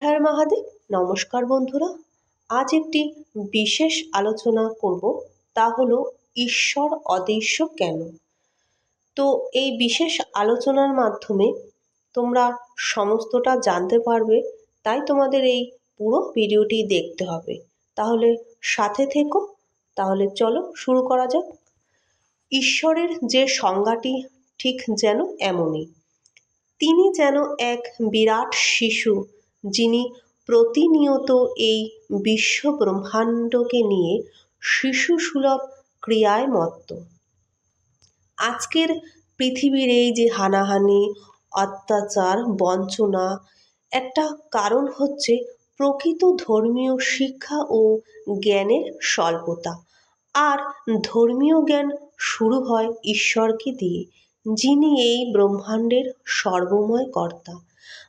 হ্যাঁ মহাদেব, নমস্কার বন্ধুরা। আজ একটি বিশেষ আলোচনা করব, তা হলো ঈশ্বর অদৃশ্য কেন? তো এই বিশেষ আলোচনার মাধ্যমে তোমরা সমস্তটা জানতে পারবে, তাই তোমাদের এই পুরো ভিডিওটি দেখতে হবে। তাহলে সাথে থেকো, তাহলে চলো শুরু করা যাক। ঈশ্বরের যে সংজ্ঞাটি ঠিক যেন এমনই। তিনি যেন এক বিরাট শিশু যিনি প্রতিনিয়ত এই বিশ্ব ব্রহ্মাণ্ডকে নিয়ে শিশুসুলভ ক্রিয়ায় মত্ত। আজকের পৃথিবীর এই যে হানাহানি, অত্যাচার, বঞ্চনা, একটা কারণ হচ্ছে প্রকৃত ধর্মীয় শিক্ষা ও জ্ঞানের স্বল্পতা। আর ধর্মীয় জ্ঞান শুরু হয় ঈশ্বরকে দিয়ে, যিনি এই ব্রহ্মাণ্ডের সর্বময় কর্তা।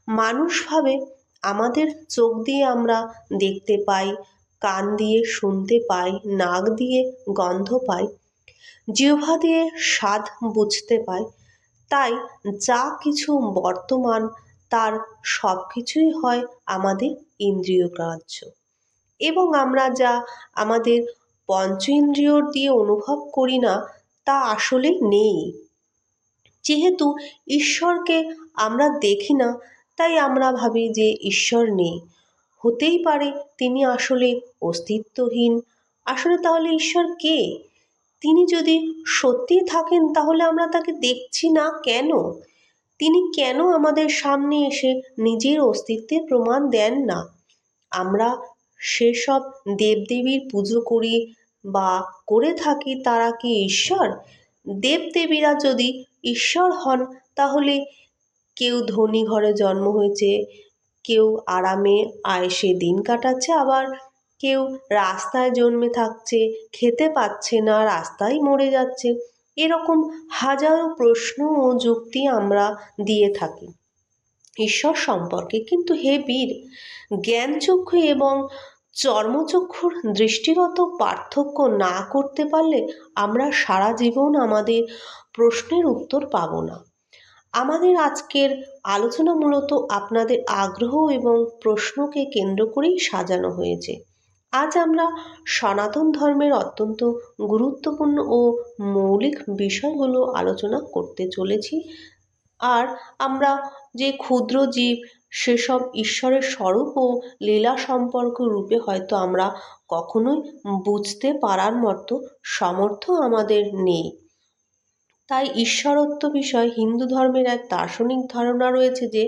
মানুষ ভাবে আমাদের চোখ দিয়ে আমরা দেখতে পাই, কান দিয়ে শুনতে পাই, নাক দিয়ে গন্ধ পাই, জিহ্বা দিয়ে স্বাদ বুঝতে পাই। তাই যা কিছু বর্তমান, তার সব কিছুই হয় আমাদের ইন্দ্রিয় গ্রাহ্য। এবং আমরা যা আমাদের পঞ্চ ইন্দ্রিয় দিয়ে অনুভব করি না, তা আসলে নেই। যেহেতু ঈশ্বরকে আমরা দেখি না তাই আমরা ভাবি যে ঈশ্বর নেই। হতেই পারে তিনি আসলে অস্তিত্বহীন। আসলে তাহলে ঈশ্বর কে? তিনি যদি সত্যিই থাকেন, তাহলে আমরা তাকে দেখছি না কেন? তিনি কেন আমাদের সামনে এসে নিজের অস্তিত্বের প্রমাণ দেন না? আমরা সেসব দেবদেবীর পুজো করি বা করে থাকি, তারা কি ঈশ্বর? দেবদেবীরা যদি ঈশ্বর হন, তাহলে কেউ ধনী ঘরে জন্ম হয়েছে, কেউ আরামে আয়েসে দিন কাটাচ্ছে, আবার কেউ রাস্তায় জন্মে থাকছে, খেতে পাচ্ছে না, রাস্তায় মরে যাচ্ছে। এরকম হাজারো প্রশ্ন ও যুক্তি আমরা দিয়ে থাকি। ঈশ্বর সম্পর্কে কিন্তু হে বীর, জ্ঞানচক্ষু এবং চর্মচক্ষুর দৃষ্টিগত পার্থক্য না করতে পারলে আমরা সারা জীবন আমাদের প্রশ্নের উত্তর পাব না। আমাদের আজকের আলোচনা মূলত আপনাদের আগ্রহ এবং প্রশ্নকে কেন্দ্র করেই সাজানো হয়েছে। আজ আমরা সনাতন ধর্মের অত্যন্ত গুরুত্বপূর্ণ ও মৌলিক বিষয়গুলো আলোচনা করতে চলেছি। আর আমরা যে ক্ষুদ্র জীব, সেসব ঈশ্বরের স্বরূপ ও লীলা সম্পর্ক রূপে হয়তো আমরা কখনোই বুঝতে পারার মতো সমর্থ আমাদের নেই। তাই ঈশ্বরত্ব বিষয়ে হিন্দু ধর্মের এক দার্শনিক ধারণা রয়েছে যে,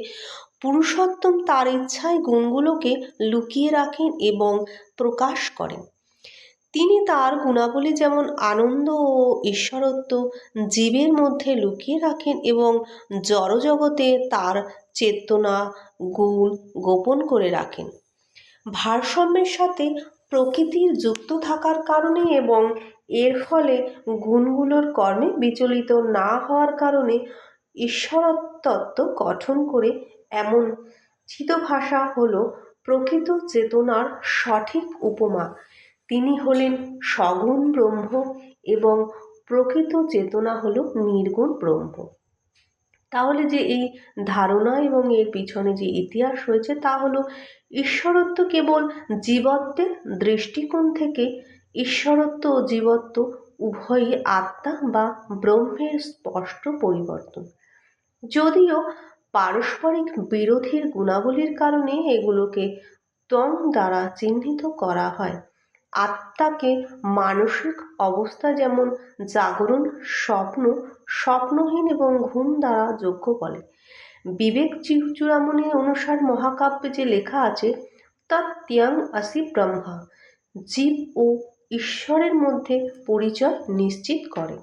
পুরুষোত্তম তার ইচ্ছায় গুণগুলোকে লুকিয়ে রাখেন এবং প্রকাশ করেন। তিনি তার গুণাবলী যেমন আনন্দ ও ঈশ্বরত্ব জীবের মধ্যে লুকিয়ে রাখেন এবং জড়জগতে তার চেতনা, গুণ গোপন করে রাখেন। ভারসাম্যের সাথে প্রকৃতির যুক্ত থাকার কারণে এবং এর ফলে গুণগুলোর কর্মে বিচলিত না হওয়ার কারণে ঈশ্বরতত্ত্ব গঠন করে এমন চিতভাষা হল প্রকৃত চেতনার সঠিক উপমা। তিনি হলেন সগুণ ব্রহ্ম এবং প্রকৃত চেতনা হল নির্গুণ ব্রহ্ম। তাহলে যে এই ধারণা এবং এর পিছনে যে ইতিহাস রয়েছে তা হলো ঈশ্বরত্ব কেবল জীবত্বের দৃষ্টিকোণ থেকে ঈশ্বরত্ব ও জীবত্ব উভয়ই আত্মা বা ব্রহ্মের স্পষ্ট পরিবর্তন। যদিও পারস্পরিক বিরোধীর গুণাবলীর কারণে এগুলোকে তং দ্বারা চিহ্নিত করা হয়। আত্মাকে মানসিক অবস্থা যেমন জাগরণ, স্বপ্ন, স্বপ্নহীন এবং ঘুম দ্বারা যোগ্য বলে। বিবেক চূড়ামণি অনুসার মহাকাব্যে যে লেখা আছে তত্ত্যাং আসি ব্রহ্মা, জীব ও ঈশ্বরের মধ্যে পরিচয় নিশ্চিত করে।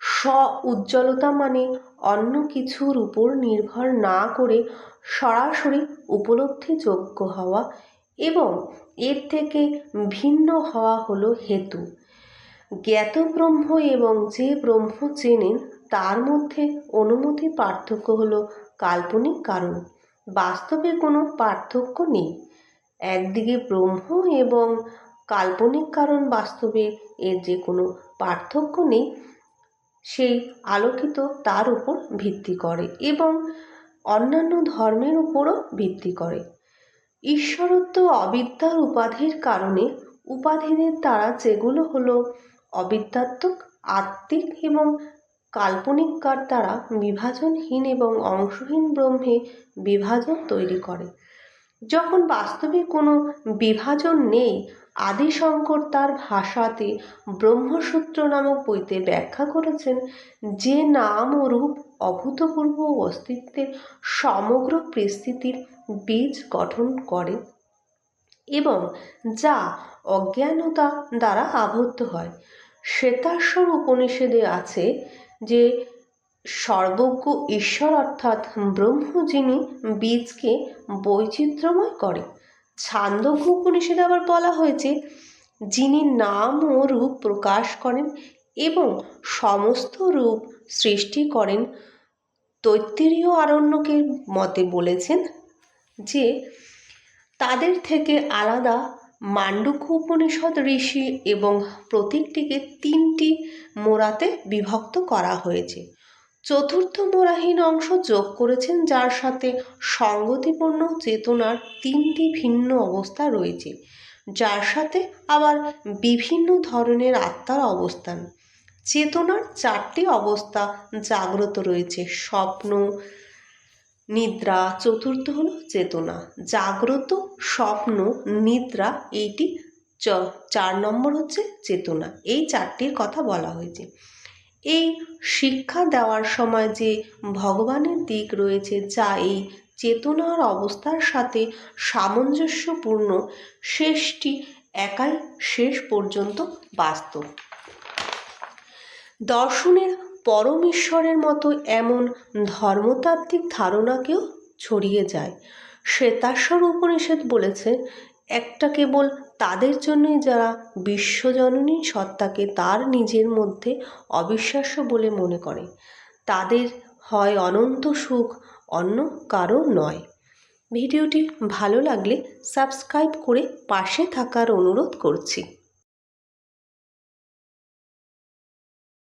স্ব উজ্জ্বলতা মানে অন্য কিছুর উপর নির্ভর না করে সরাসরি উপলব্ধিযোগ্য হওয়া এবং এর থেকে ভিন্ন হওয়া হলো হেতু। জ্ঞাত ব্রহ্ম এবং যে ব্রহ্ম চেনেন, তার মধ্যে অনুমতি পার্থক্য হলো কাল্পনিক কারণ। বাস্তবে কোনো পার্থক্য নেই। একদিকে ব্রহ্ম এবং কাল্পনিক কারণ বাস্তবে এর যে কোনো পার্থক্য নেই, সেই আলোকিত তার উপর ভিত্তি করে এবং অন্যান্য ধর্মের উপরও ভিত্তি করে। ঈশ্বরত্ব অবিদ্যার উপাধির কারণে উপাধিদের দ্বারা যেগুলো হলো অবিদ্যাত্মক, আত্মিক এবং কাল্পনিককার দ্বারা বিভাজনহীন এবং অংশহীন ব্রহ্মে বিভাজন তৈরি করে। যখন বাস্তবে কোনো বিভাজন নেই আদি শঙ্কর তার ভাষাতে ব্রহ্মসূত্র নামক বইতে ব্যাখ্যা করেছেন, যে নাম ও রূপ অভূতপূর্ব অস্তিত্বের সমগ্র পরিস্থিতির বীজ গঠন করে এবং যা অজ্ঞানতা দ্বারা আবদ্ধ হয়। শ্বেতাশ্বর উপনিষদে আছে যে সর্বজ্ঞ ঈশ্বর অর্থাৎ ব্রহ্ম যিনি বীজকে বৈচিত্র্যময় করে। ছান্দজ্ঞ উপনিষদে আবার বলা হয়েছে, যিনি নাম ও রূপ প্রকাশ করেন এবং সমস্ত রূপ সৃষ্টি করেন তৈত্তিরীয় আরণ্যকের মতে বলেছেন যে, তাদের থেকে আলাদা মান্ডুক্য উপনিষদ ঋষি এবং প্রতীকটিকে তিনটি মোড়াতে বিভক্ত করা হয়েছে। চতুর্থ মোড়াহীন অংশ যোগ করেছেন, যার সাথে সঙ্গতিপূর্ণ চেতনার তিনটি ভিন্ন অবস্থা রয়েছে। যার সাথে আবার বিভিন্ন ধরনের আত্মার অবস্থান। চেতনার চারটি অবস্থা জাগ্রত রয়েছে। স্বপ্ন, নিদ্রা, চতুর্থ হল চেতনা। জাগ্রত স্বপ্ন, নিদ্রা, এইটি চার নম্বর হচ্ছে চেতনা। এই চারটির কথা বলা হয়েছে। এই শিক্ষা দেওয়ার সময় যে ভগবানের দিক রয়েছে যা এই চেতনার অবস্থার সাথে সামঞ্জস্যপূর্ণ, শেষটি একাই শেষ পর্যন্ত বাস্তব। দর্শনের পরম ঈশ্বরের মতো এমন ধর্মতাত্ত্বিক ধারণাকেও ছড়িয়ে যায়। শ্বেতাশ্বর উপনিষদ বলেছে একটা কেবল তাদের জন্যই যারা বিশ্বজননী সত্তাকে তার নিজের মধ্যে অবিশ্বাস্য বলে মনে করে, তাদের হয় অনন্ত সুখ, অন্য কারও নয়। ভিডিওটি ভালো লাগলে সাবস্ক্রাইব করে পাশে থাকার অনুরোধ করছি।